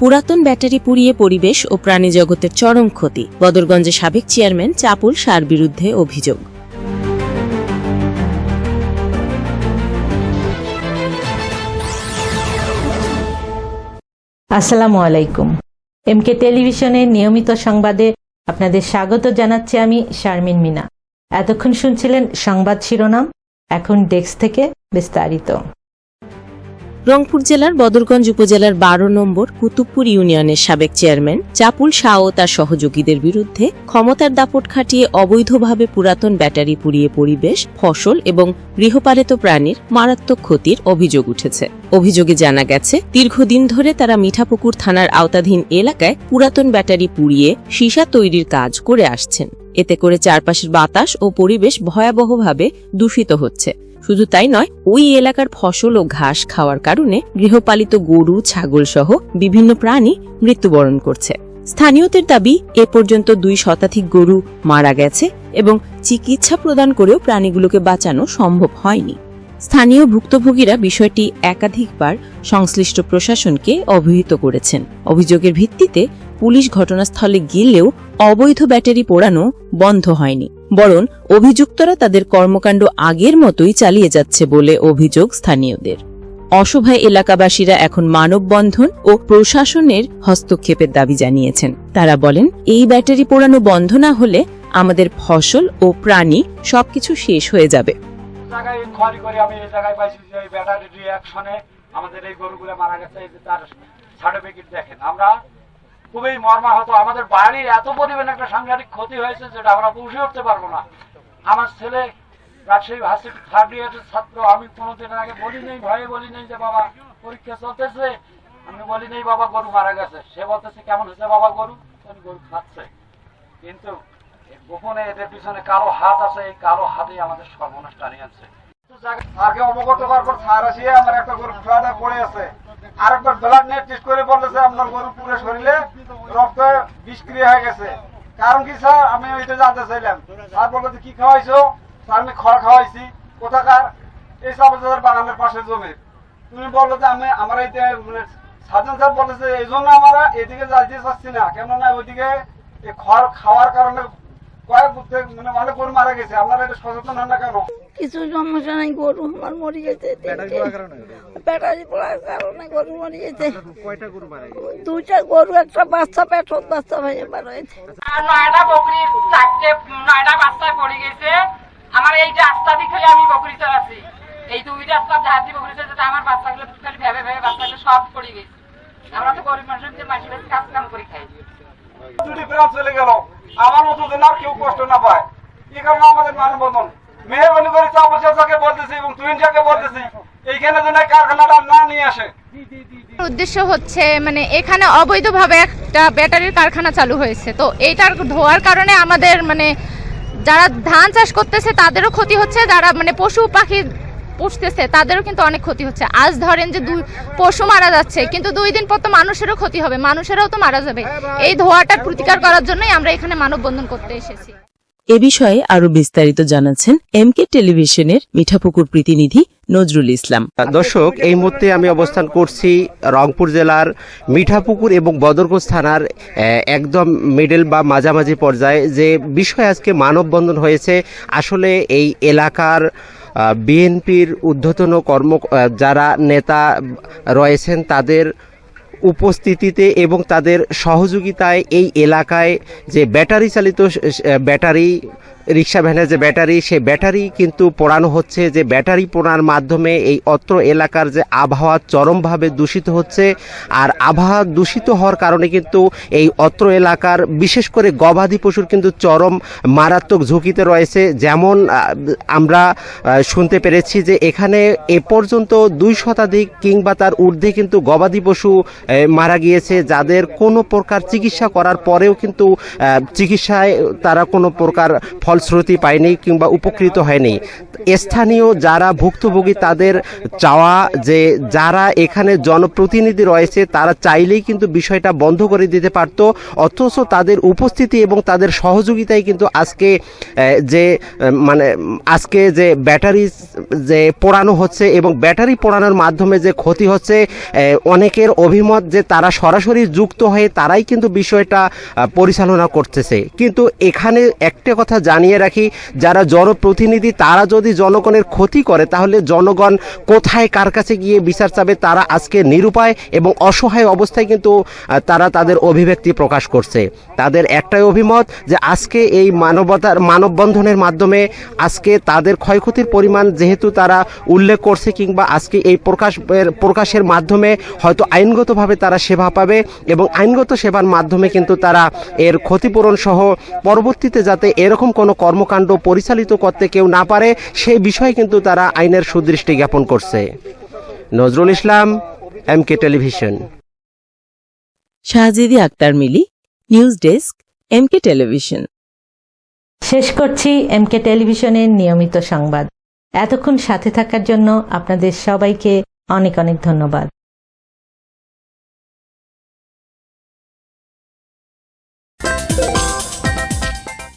পুরাতন ব্যাটারি পুড়িয়ে পরিবেশ ও প্রাণী জগতের চরম ক্ষতি। বদরগঞ্জের সাবেক চেয়ারম্যান চাপুল সার বিরুদ্ধে অভিযোগ। আসসালামু আলাইকুম। এমকে টেলিভিশনের নিয়মিত সংবাদে আপনাদের স্বাগত জানাচ্ছি আমি শারমিন মিনা। এতক্ষণ শুনছিলেন সংবাদ শিরোনাম, এখন ডেস্ক থেকে বিস্তারিত। রংপুর জেলার বদরগঞ্জ উপজেলার বারো নম্বর কুতুবপুর ইউনিয়নের সাবেক চেয়ারম্যান চাপুল শাহ ও তার সহযোগীদের বিরুদ্ধে ক্ষমতার দাপট খাটিয়ে অবৈধভাবে পুরাতন ব্যাটারি পুড়িয়ে পরিবেশ, ফসল এবং গৃহপালিত প্রাণীর মারাত্মক ক্ষতির অভিযোগ উঠেছে। অভিযোগে জানা গেছে, দীর্ঘদিন ধরে তারা মিঠাপুকুর থানার আওতাধীন এলাকায় পুরাতন ব্যাটারি পুড়িয়ে সীসা তৈরির কাজ করে আসছেন। এতে করে চারপাশের বাতাস ও পরিবেশ ভয়াবহভাবে দূষিত হচ্ছে। শুধু তাই নয়, ওই এলাকার ফসল ও ঘাস খাওয়ার কারণে গৃহপালিত গরু, ছাগল সহ বিভিন্ন প্রাণী মৃত্যুবরণ করছে। স্থানীয়দের দাবি, এ পর্যন্ত দুই শতাধিক গরু মারা গেছে এবং চিকিৎসা প্রদান করেও প্রাণীগুলোকে বাঁচানো সম্ভব হয়নি। স্থানীয় ভুক্তভোগীরা বিষয়টি একাধিকবার সংশ্লিষ্ট প্রশাসনকে অবহিত করেছেন। অভিযোগের ভিত্তিতে পুলিশ ঘটনাস্থলে গেলেও অবৈধ ব্যাটারি পোড়ানো বন্ধ হয়নি। বরং অভিযুক্তরা তাদের কর্মকাণ্ড আগের মতোই চালিয়ে যাচ্ছে বলে অভিযোগ স্থানীয়দের। অসভায় এলাকাবাসীরা এখন মানববন্ধন ও প্রশাসনের হস্তক্ষেপের দাবি জানিয়েছেন। তারা বলেন, এই ব্যাটারি পোড়ানো বন্ধ না হলে আমাদের ফসল ও প্রাণী সবকিছু শেষ হয়ে যাবে। আমাদের এই গরুগুলো মারা গেছে তার সার্টিফিকেট দেখেন। আমরা খুবই মর্মাহত। আমাদের বাড়ির এত পরিমাণ একটা সাংঘাতিক ক্ষতি হয়েছে যেটা আমরা বুঝে উঠতে পারব না। আমার ছেলে রাজশাহী ভার্সিটি থার্ড ইয়ারের ছাত্র। আমি কোনোদিন আগে বলি নেই, ভয়ে বলি নেই যে বাবা, পরীক্ষা চলতেছে। আমি বলি নেই, বাবা গরু মারা গেছে। সে বলতেছে, কেমন হয়েছে বাবা গরু? গরু খাচ্ছে। কিন্তু গোপনে এদের পিছনে কালো হাত আছে। এই কালো হাতেই আমাদের সর্বনাশ টানিয়ে আছে। আগে অবগত করার পর স্যার আসিয়ে আমার একটা গরু ফ্লাডে পড়ে আছে। আরেকবার ব্লাড নিয়ে টেস্ট করে বলতেছে, আপনার গরু পুরো শরীরে রক্ত বিষক্রিয়া হয়ে গেছে। কারণ কি স্যার? আমি ওইটা জানতে চাইলাম। স্যার বলল যে, কি খাওয়াইছো? স্যার, আমি খড় খাওয়াইছি। কোথাকার? এই সাবজার বাগানের পাশে জমি। তুমি বলল যে, আমি, আমার এই মানে সার্জন স্যার বলেছে এই জন্য আমরা এদিকে যাইতে চাচ্ছি না। কেননা ওইদিকে খড় খাওয়ার কারণে মানে অনেক গরু মারা গেছে। আপনারা এটা সচেতন হন না কেন? কিছু সমস্যা নাই গরু আমার মরে গেছে। ব্যাটারি পড়ার কারণে? গরু মরে গেছে। দুইটা গরু একটা বাচ্চা পেটত বাচ্চা মারা গেছে। আর নয়টা বকরি চারটে নয়টা বাচ্চায় পড়ে গেছে। আমার এই রাস্তা দিয়ে খালি আমি বকরি চালাচ্ছি এই দুই রাস্তা ধার দিয়ে বকরি চালাচ্ছে আমার বাচ্চাগুলো খালি ভেবে ভেবে বাচ্চাগুলো সব পড়ে গেছে। আমরা তো গরিব মানুষের যে মাসির কাজ কাম করে খাই। চলে গেল। আমার মতো যেন আর কেউ কষ্ট না পায়। এই কারণে আমাদের মানববন্ধন। মেহরবানি করে চাপা চাচাকে বলতেছি এবং তুহিনটাকে বলতেছি, এইখানে যেন কারখানাটা না নিয়ে আসে। উদ্দেশ্য হচ্ছে মানে এখানে অবৈধভাবে একটা ব্যাটারির কারখানা চালু হয়েছে। তো এইটার ধোয়ার কারণে আমাদের মানে যারা ধান চাষ করতেছে, তাদেরও ক্ষতি হচ্ছে। যারা মানে পশু পাখি পুষতেছে, তাদেরও কিন্তু অনেক ক্ষতি হচ্ছে। আজ ধরেন যে দুই পশু মারা যাচ্ছে, কিন্তু দুই দিন পর তো মানুষেরও ক্ষতি হবে, মানুষেরাও তো মারা যাবে। এই ধোয়াটার প্রতিকার করার জন্যই আমরা এখানে মানববন্ধন করতে এসেছি। এ বিষয়ে আরও বিস্তারিত জানাচ্ছেন এমকে টেলিভিশনের মিঠাপুকুর প্রতিনিধি নজরুল ইসলাম। দর্শক, এই মুহূর্তে আমি অবস্থান করছি রংপুর জেলার মিঠাপুকুর এবং বদরগঞ্জ থানার একদম মিডল বা মাঝামাঝি পর্যায়ে যে বিষয় আজকে মানববন্ধন হয়েছে, আসলে এই এলাকার বিএনপির ঊর্ধ্বতন কর্ম যারা নেতা রয়েছেন তাদের উপস্থিতিতে এবং তাদের সহযোগিতায় এই এলাকায় যে ব্যাটারি চালিত ব্যাটারি রিক্সা ভ্যানের যে ব্যাটারি সে ব্যাটারি কিন্তু পোড়ানো হচ্ছে। যে ব্যাটারি পোড়ার মাধ্যমে এই অত্র এলাকার যে আবহাওয়া চরমভাবে দূষিত হচ্ছে আর আবহাওয়া দূষিত হওয়ার কারণে কিন্তু এই অত্র এলাকার বিশেষ করে গবাদি পশুর কিন্তু চরম মারাত্মক ঝুঁকিতে রয়েছে। যেমন আমরা শুনতে পেরেছি যে এখানে এ পর্যন্ত দুই শতাধিক কিংবা তার ঊর্ধ্বে কিন্তু গবাদি পশু মারা গিয়েছে, যাদের কোনো প্রকার চিকিৎসা করার পরেও কিন্তু চিকিৎসায় তারা কোনো প্রকার ফল ফলশ্রুতি পায়নি কিংবা উপকৃত হয়নি। স্থানীয় যারা ভুক্তভোগী, তাদের চাওয়া যে যারা এখানে জনপ্রতিনিধি রয়েছে, তারা চাইলেই কিন্তু বিষয়টা বন্ধ করে দিতে পারত। অথচ তাদের উপস্থিতি এবং তাদের সহযোগিতায় কিন্তু আজকে যে মানে আজকে যে ব্যাটারি, যে পোড়ানো হচ্ছে এবং ব্যাটারি পোড়ানোর মাধ্যমে যে ক্ষতি হচ্ছে অনেকের অভিমত যে তারা সরাসরি যুক্ত হয়ে তারাই কিন্তু বিষয়টা পরিচালনা করতেছে। কিন্তু এখানে একটা কথা জানিয়ে রাখি, যারা জনপ্রতিনিধি, তারা যদি জনগণের ক্ষতি করে, তাহলে জনগণ কোথায়, কার কাছে গিয়ে বিচার চাবে, তারা আজকে নিরুপায় এবং অসহায় অবস্থায় কিন্তু তারা তাদের অভিব্যক্তি প্রকাশ করছে। তাদের একটাই অভিমত যে আজকে এই মানবতার, মানববন্ধনের মাধ্যমে আজকে তাদের ক্ষয়ক্ষতির পরিমাণ যেহেতু তারা উল্লেখ করছে কিংবা আজকে এই প্রকাশ প্রকাশের মাধ্যমে হয়তো আইনগতভাবে তারা সেবা পাবে এবং আইনগত সেবার মাধ্যমে কিন্তু তারা এর ক্ষতিপূরণ সহ পরবর্তীতে যাতে এরকম কোনো কর্মকাণ্ড পরিচালিত করতে কেউ না পারে সেই বিষয়ে কিন্তু তারা আইনের সুদৃষ্টি জ্ঞাপন করছে। Nazrul Islam M K television. Shahjidi Akhtar Mili news desk M K television. শেষ করছি এমকে টেলিভিশনের নিয়মিত সংবাদ। এতক্ষণ সাথে থাকার জন্য আপনাদের সবাইকে অনেক অনেক ধন্যবাদ।